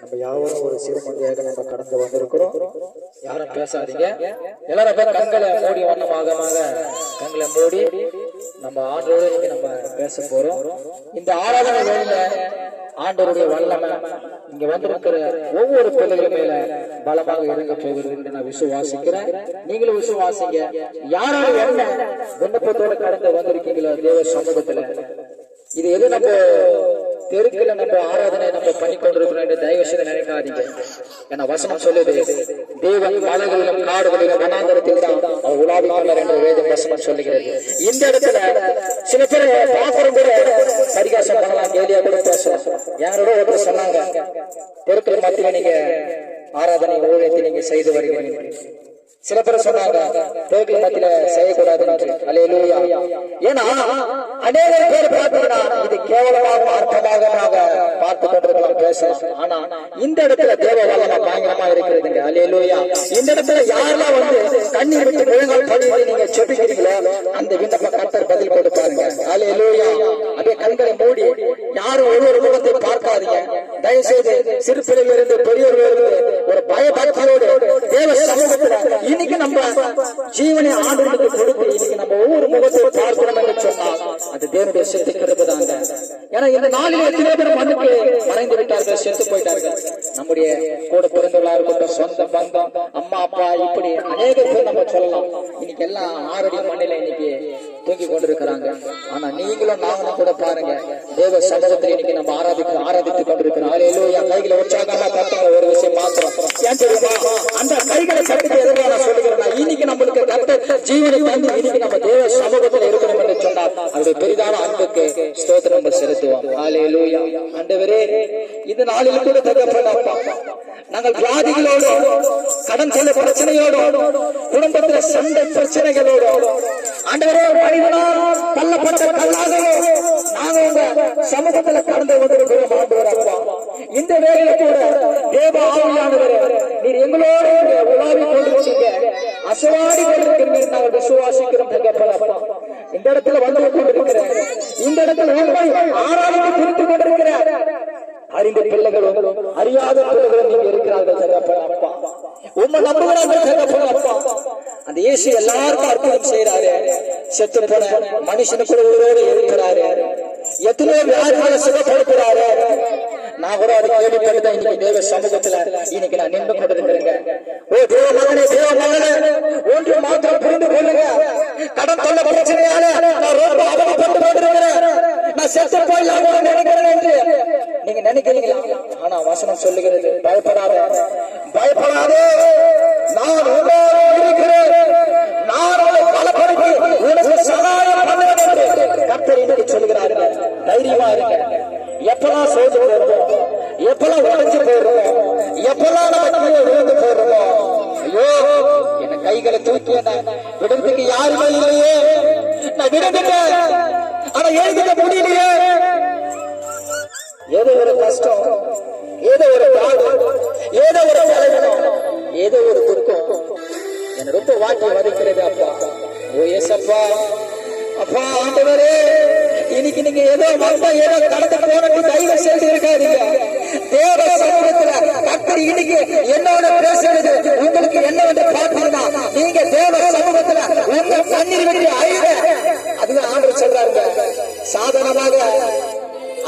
நம்ம யாவரும் ஒரு சிறுமொழியாக நம்ம கடந்து வந்திருக்கிறோம். யாரும் பேசாதீங்க. எல்லாரும் பேர் கண்களை மூடி வண்ணமாக கண்களை மூடி நம்ம ஆண்டோடு நம்ம பேச போறோம். இந்த ஆராதனை வேலையில ஆண்டோருடைய வல்லமை இங்க வந்திருக்கிற ஒவ்வொரு பிள்ளைகள் மேல பலமாக இறங்க போகிறது என்று நான் விசுவாசிக்கிறேன். நீங்களும் விசுவாசிங்க. யாராலும் என்ன விண்ணப்பத்தோட கடந்து வந்திருக்கீங்களோ தேவ சமூகத்துல? இது எது நம்ம தெருக்கில் நம்ம ஆராதனை நம்ம பண்ணி கொண்டிருக்கிறோம் என்று தயவு செய்து நினைக்காதீங்க. ஏன்னா வசனம் சொல்லுது தேவன் மலைகளிலும் காடுகளிலும் வனாந்தரத்தில் தான் அவர் உலாவி என்று வேதம் வசனம் சொல்லுகிறது. இந்த இடத்துல சில பேர் பாக்குறம் கூட பரிகாசம் பண்ணலாம் கேலியா கூட பேசலாம். யாரோட ஒருத்தர் சொன்னாங்க தெருக்கள் மத்தியில் நீங்க ஆராதனை ஊழியத்தை நீங்க செய்து வருகிறீங்க சில பேர் சொன்னாங்க தேவர்கள் மத்தியில செய்யக்கூடாது அலையலூயா ஏன்னா அநேக பேர் பார்த்தீங்கன்னா இது கேவலமாக அர்த்தமாக பார்த்து கொண்டிருக்கலாம் பேசலாம். ஆனா இந்த இடத்துல தேவ வல்லமை பயங்கரமா இருக்கிறதுங்க. அலையலூயா இந்த இடத்துல யாரெல்லாம் வந்து கண்ணீர் விட்டு முழங்கால் நீங்க செபிக்கிறீங்களோ அந்த விண்ணப்ப கர்த்தர் பதில் கொடுப்பாருங்க. அலையலூயா அப்படியே கண்களை மூடி யாரும் ஒரு ஒரு முகத்தை பார்க்காதீங்க. தயவு செய்து சிறு பிள்ளைகள் பெரியவர்கள் இருந்து ஒரு பயபக்தியோடு தேவ சமூகத்துல இன்னைக்கு நம்ம ஜீவனை ஆண்டுகளுக்கு கொடுத்து இன்னைக்கு நம்ம ஒவ்வொரு முகத்தை பார்க்கணும் என்று சொன்னால் அது தேவனுடைய செத்து கிருபதாங்க ஏன்னா இந்த நாளில் எத்தனை பேர் மண்ணுக்கு மறைந்து விட்டார்கள் செத்து போயிட்டார்கள்? நம்முடைய கூட பிறந்தவர்களா இருக்கட்டும் சொந்த பந்தம் அப்பா இப்படி அநேக பேர் நம்ம சொல்லலாம். இன்னைக்கு எல்லாம் ஆறடி மண்ணில இன்னைக்கு தூங்கி கொண்டிருக்கிறாங்க. ஆனா நீங்களும் நாங்களும் கூட பாருங்க தேவ சமூகத்தை இன்னைக்கு நம்ம ஆராதிக்க ஆராதித்து கொண்டிருக்கிறோம். அலையிலூயா கைகளை உற்சாகமா கட்டுங்க ஒரு விஷயம் மாத்திரம். ஏன் தெரியுமா? அந்த கைகளை கட்டுக்கு எதுவாக நான் சொல்லுகிறேன். இன்னைக்கு நம்மளுக்கு கட்ட ஜீவனை வந்து இன்னைக்கு நம்ம தேவ சமூகத்தில் இருக்கணும் என்று சொன்னால் அவருடைய பெரிதான அன்புக்கு ஸ்தோத்திரம் நம்ம செலுத்துவோம். அலையிலூயா ஆண்டவரே இது நாளில் கூட தகப்பனப்பா நாங்கள் வியாதிகளோடு கடன் சொல்ல பிரச்சனையோடு குடும்பத்துல சண்டை பிரச்சனைகளோடு ஆண்டவரே மனிதனால் தள்ளப்பட்ட கல்லாகவே நாங்க உங்க சமூகத்துல கடந்து கொண்டிருக்கிறோம் இந்த வேலையில கூட தேவ ஆவியானவர் நீர் எங்களோடு உலாவி கொண்டிருக்கீங்க. அசவாடி கொண்டிருக்கிறீங்க நாங்கள் விசுவாசிக்கிறோம் இந்த இடத்துல வந்து கொண்டிருக்கிற இந்த இடத்துல உண்மை ஆராய்ச்சி குறித்து அறிந்த பிள்ளைகளும் அறியாத பிள்ளைகளும் நீங்க இருக்கிறார்கள் தகப்பன் அப்பா உண்மை நம்புகிறார்கள் தகப்பன் அப்பா அந்த இயேசு எல்லாருக்கும் அற்புதம் செய்யறாரு செத்து போன உயிரோடு இருக்கிறாரு. எத்தனையோ வியாதிகளை சுகப்படுத்துறாரு. நான் கூட அதை இன்னைக்கு தேவ சமூகத்துல இன்னைக்கு நான் நின்று கொண்டிருக்கிறேங்க. ஓ தேவ மகனே தேவ மகனே ஒன்று மாத்திரம் புரிந்து கொள்ளுங்க. கடன் தொல்லை பிரச்சனையால நான் ரொம்ப அவதிப்பட்டு கொண்டிருக்கிறேன். நான் செத்து போயிடலாம் கூட நினைக்கிறேன் என்று நீங்க நினைக்கிறீங்களா ஆனா வசனம் சொல்லுகிறது பயப்படாத. பயப்படாதே. நான் உங்களோடு இருக்கிறேன். நான் உன்னை பலப்படுத்தி உனக்கு சகாயம் பண்ணுவேன் என்று கர்த்தர் இன்னைக்கு சொல்கிறார்கள். தைரியமா இருங்க. எப்பெல்லாம் சோர்ந்து எப்பெல்லாம் ஏதோ ஒரு கஷ்டம் ஏதோ ஒரு பாடம் ஏதோ ஒரு தலைவனம் ஏதோ ஒரு துக்கம். என ரொம்ப வாட்டி வதைக்கிறது அப்பா. ஓ எஸ் அப்பா. அப்பா ஆண்டவரே இன்னைக்கு நீங்க ஏதோ வந்தா ஏதோ கடந்து போனது தயவு செய்து இருக்காதீங்க. தேவ சமூகத்துல கத்தர் இன்னைக்கு என்னோட பேசுறது உங்களுக்கு என்ன வந்து பார்த்தீங்கன்னா நீங்க தேவ சமூகத்துல உங்க கண்ணீர் விட்டு அழுக அதுதான் ஆண்டு சொல்றாருங்க. சாதாரணமாக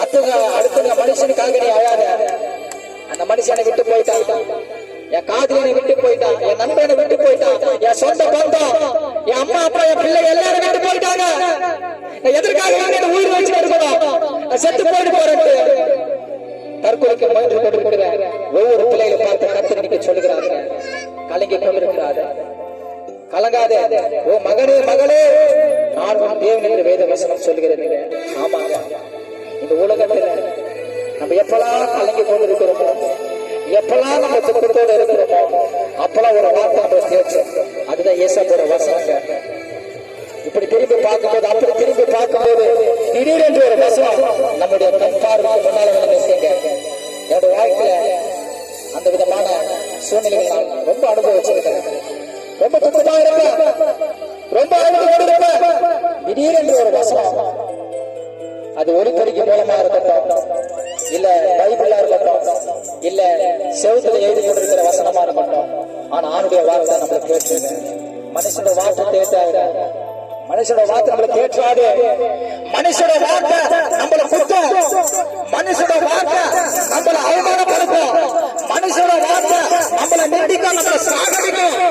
அடுத்த அடுத்த மனுஷனுக்காக நீ அழாத அந்த மனுஷனை விட்டு போயிட்டான். என் காதலனை விட்டு போயிட்டான். என் நண்பனை விட்டு போயிட்டான். என் சொந்த பந்தம். என் அம்மா அப்பா என் பிள்ளை எல்லாரும் விட்டு போயிட்டாங்க. எதற்காக இந்த உயிர் வச்சு இருக்கணும்? நான் செத்து போயிட்டு போறேன் தற்கொலைக்கு முயன்று கொண்டிருக்கிற ஒவ்வொரு பிள்ளைகளை பார்த்து கத்திரிக்க சொல்லுகிறாங்க. கலங்கி கொண்டிருக்கிறாரு கலங்காதே. ஓ மகனே மகளே. நான் உன் தேவன் என்று வேத வசனம் சொல்லுகிறது. ஆமா. இந்த உலகத்துல நம்ம எப்பெல்லாம் கலங்கி கொண்டிருக்கிறோமோ எப்பெல்லாம் நம்ம துக்கத்தோடு இருக்கிறோமோ அப்பெல்லாம் ஒரு வார்த்தை நம்ம பேச்சு அதுதான் ஏசப்போட வசனங்க இப்படி திரும்பி பார்க்கும்போது அப்படி திரும்பி பார்க்கும்போது திடீரென்று ஒரு வசனம் நம்முடைய கண் முன்னால வந்து நிற்குங்க. என்னுடைய வாழ்க்கையில அந்த விதமான சூழ்நிலைகள் நான் ரொம்ப அனுபவிச்சிருக்கேன் ரொம்ப துக்கமா இருப்பேன். ரொம்ப அனுபவம் இருப்பேன் திடீரென்று ஒரு வசனம் அது ஒளிப்படிக்கு மூலமா இருக்கட்டும். இல்ல பைபிளா இருக்கட்டும். செவுத்துல எழுதி கொண்டிருக்கிற வசனமா இருக்கட்டும். ஆனா ஆணுடைய வார்த்தை நம்மளை கேட்டு மனுஷனோட வார்த்தை கேட்டாங்க மனுஷனோட வார்த்தை நம்மளை கேட்டாது மனுஷனோட வார்த்தை நம்மள குத்தம் மனுஷனோட வார்த்தை நம்மளை அவமானப்படுத்தும். மனுஷனோட வார்த்தை நம்மளை நிந்திக்கும் நம்மளை சாகடிக்கும்.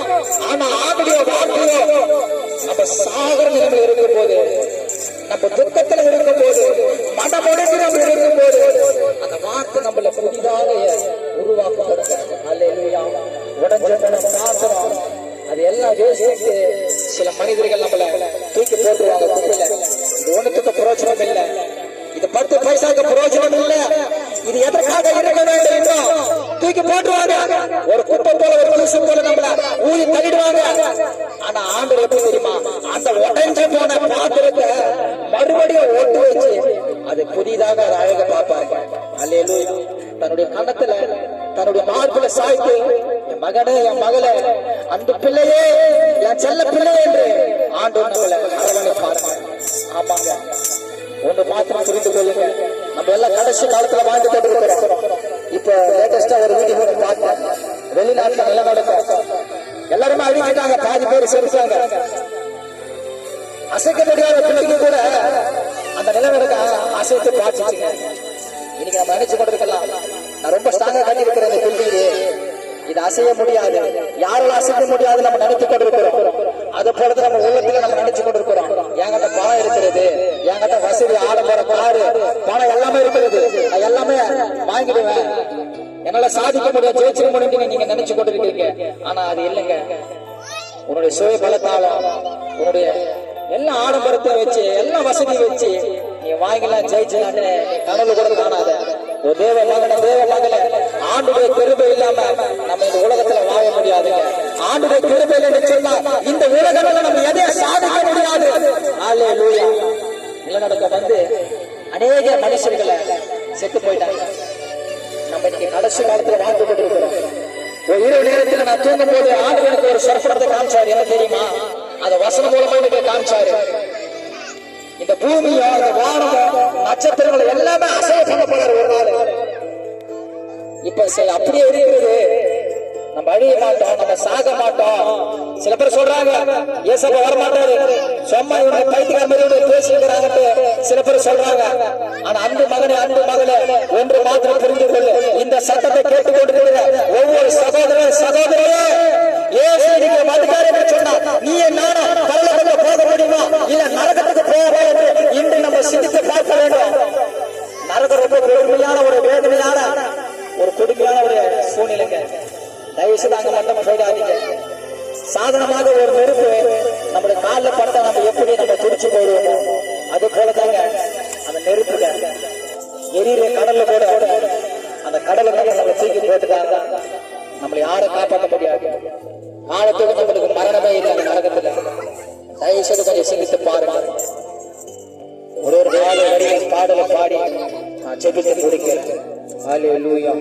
அது சில மனிதர்கள் நம்மள தூக்கி போட்டுருவாங்க குப்பையில இது ஒண்ணுத்துக்கு பிரயோஜனம் இல்லை. இது பத்து பைசாக்கு பிரயோஜனம் இல்ல. இது எதற்காக இருக்க வேண்டும் என்றும் தூக்கி போட்டுருவாங்க ஒரு குப்பை போல ஒரு தூசு போல நம்மள ஊதி தள்ளிடுவாங்க. ஆனா ஆண்டு எப்படி தெரியுமா? அந்த உடைஞ்சு போன பாத்திரத்தை மறுபடியும் ஒட்டு வச்சு அது புதிதாக அழக பார்ப்பாங்க அல்லேலூயா. தன்னுடைய கணத்துல தன்னுடைய மார்பில சாய்த்து மகனே என் மகளே அந்த பிள்ளையே என் செல்ல பிள்ளையே என்று ஆண்டு நம்மளை அரவணைப்பாருங்க ஆமாங்க. ஒண்ணு மாத்திரம் புரிந்து கொள்ளுங்க. நம்ம எல்லாம் கடைசி காலத்துல வாழ்ந்து கொண்டிருக்கிறோம். இப்ப லேட்டஸ்டா ஒரு வீடியோ போட்டு பார்த்தேன். வெளிநாட்டுல நிலநடுக்கம் எல்லாருமே அழிஞ்சிட்டாங்க பாதி பேர் செலுத்தாங்க அசைக்க முடியாத பிள்ளைக்கு கூட அந்த நிலவரக்க அசைத்து பார்த்துச்சுங்க இன்னைக்கு நம்ம நினைச்சு கொண்டிருக்கலாம். நான் ரொம்ப ஸ்ட்ராங்கா கட்டி இருக்கிறேன் இந்த பில்டிங் இது அசைய முடியாது. யாரால அசைக்க முடியாது நம்ம நினைத்து கொண்டிருக்கிறோம். அது போலதான் நம்ம உள்ளத்துல நம்ம நினைச்சு கொண்டிருக்கிறோம். என்கிட்ட பணம் இருக்கிறது. என்கிட்ட வசதி ஆடம்பர காரு பணம் எல்லாமே இருக்கிறது. நான் எல்லாமே வாங்கிடுவேன். என்னால சாதிக்க முடியும் ஜெயிச்சிட முடியும் நீங்க நினைச்சு கொண்டிருக்கீங்க. ஆனா அது இல்லைங்க. உன்னுடைய சுய பலத்தாலும் உன்னுடைய எல்லா ஆடம்பரத்தை வச்சு எல்லா வசதியும் வச்சு நீ வாங்கலாம் ஜெயிச்சலான்னு கனவு கூட காணாத. தேவ மகன தேவ மகள ஆண்டுடைய பெருமை இல்லாம நம்ம இந்த உலகத்துல வாழ முடியாதுங்க. ஆண்டுடைய பெருமை இல்லைன்னு சொன்னா இந்த உலகத்துல நம்ம எதையும் சாதிக்க முடியாது. ஆலே லூயா நிலநடுக்கம் வந்து அநேக மனுஷர்களை செத்து போயிட்டாங்க. நம்ம இன்னைக்கு கடைசி காலத்துல வாழ்ந்து கொண்டிருக்கிறோம் ஒரு இரவு நேரத்துல நான் தூங்கும் போது ஆண்டு எனக்கு ஒரு சொற்படத்தை காமிச்சாரு. என்ன தெரியுமா? அதை வசனம் மூலமா எனக்கு காமிச்சாரு. இந்த பூமியோ இந்த வானமோ நட்சத்திரங்கள் எல்லாமே அசைய பண்ணப்படுற ஒரு நாள். இப்ப சரி அப்படியே இருக்கிறது நம்ம அழிய மாட்டோம் நம்ம சாக மாட்டோம். சில பேர் சொல்றாங்க ஏசப்ப வர மாட்டாரு சும்மா இவனை பைத்தியக்கார மாதிரி இவனை பேசிக்கிறாங்கட்டு சில பேர் சொல்றாங்க. ஆனா அன்பு மகனே அன்பு மகளே ஒன்று மாத்திரம் புரிந்து கொள்ளு. இந்த சட்டத்தை கேட்டுக்கொண்டிருக்கிற ஒவ்வொரு சகோதர சகோதரியே சூழ்நிலைங்க தயவு செய்து அங்க மட்டும் போயிடாதீங்க. சாதனமாக ஒரு நெருப்பு நம்முடைய காலில் பட்டா நம்ம எப்படி நம்ம துடிச்சு போடுவோம்? அது போல தாங்க அந்த நெருப்புங்க. எரியிற கடல்ல கூட அந்த கடலை கூட நம்ம தூக்கி போட்டுட்டாங்க நம்மளை யாரும் காப்பாற்ற முடியாது. காலத்துக்கு நம்மளுக்கு மரணமே இல்லை அந்த நரகத்துல தயவு செய்து கொஞ்சம் சிந்தித்து பாருங்க. ஒரு ஒரு பாடல் பாடலை பாடி நான் செபித்து முடிக்கிறேன். ஹalleluya.